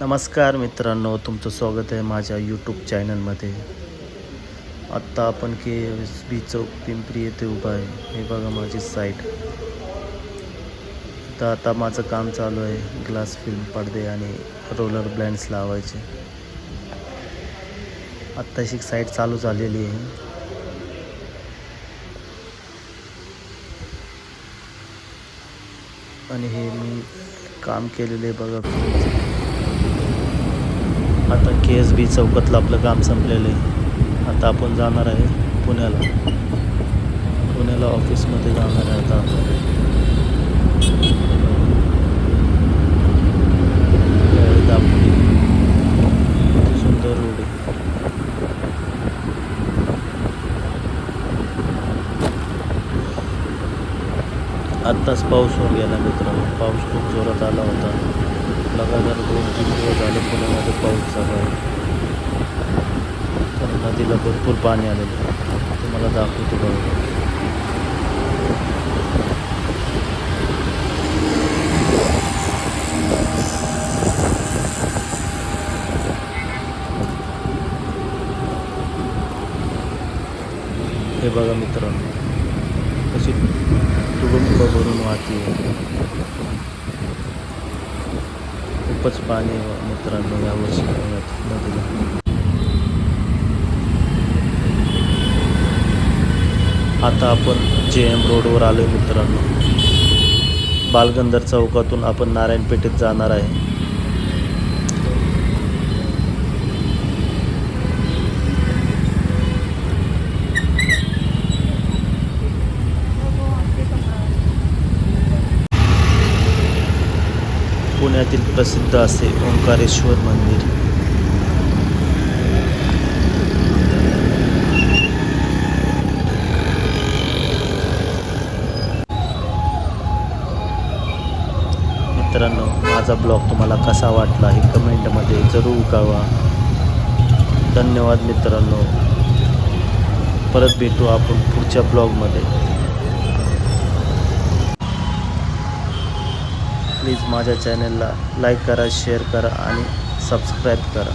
नमस्कार मित्रांनो तुमचं स्वागत आहे माझ्या यूट्यूब चॅनलमध्ये आत्ता आपण के एस बी चौक पिंपरी येथे उभा आहे. हे बघा माझी साईट तर आता माझं काम चालू आहे. ग्लास फिल्म पडदे आणि रोलर ब्लँड्स लावायचे. आत्ताशी साईट चालू झालेली आहे. आणि हे मी काम केलेले बघा. आता के एस बी चौकातलं आपलं काम संपलेलं आहे. आता आपण जाणार आहे पुण्याला. पुण्याला ऑफिसमध्ये जाणार आहे आता आपण. दापोली. सुंदर रोड आहे. आत्ताच पाऊस होऊन गेला मित्रांनो. पाऊस खूप जोरात आला होता. लगातार दोन तीन दिवस झाले पुण्यामध्ये पाऊस चालू आहे. तर नदीला भरपूर पाणी आलेलं आहे. तुम्हाला दाखवतो बघा. हे बघा मित्रांनो अशी तुडुंब भरून वाहते खूपच पाणी मित्रांनो यावर्षी पुण्यात नदीला. आता आपण जे एम रोडवर आलो मित्रांनो. बालगंधर चौकातून आपण नारायणपेठेत जाणार आहे. पुण्यातील प्रसिद्ध असे ओंकारेश्वर मंदिर. मित्रांनो माझा ब्लॉग तुम्हाला कसा वाटला हे कमेंटमध्ये जरूर कळवा. धन्यवाद मित्रांनो. परत भेटू आपण पुढच्या ब्लॉगमध्ये. प्लीज माझ्या चॅनलला लाईक करा शेअर करा आणि सबस्क्राईब करा.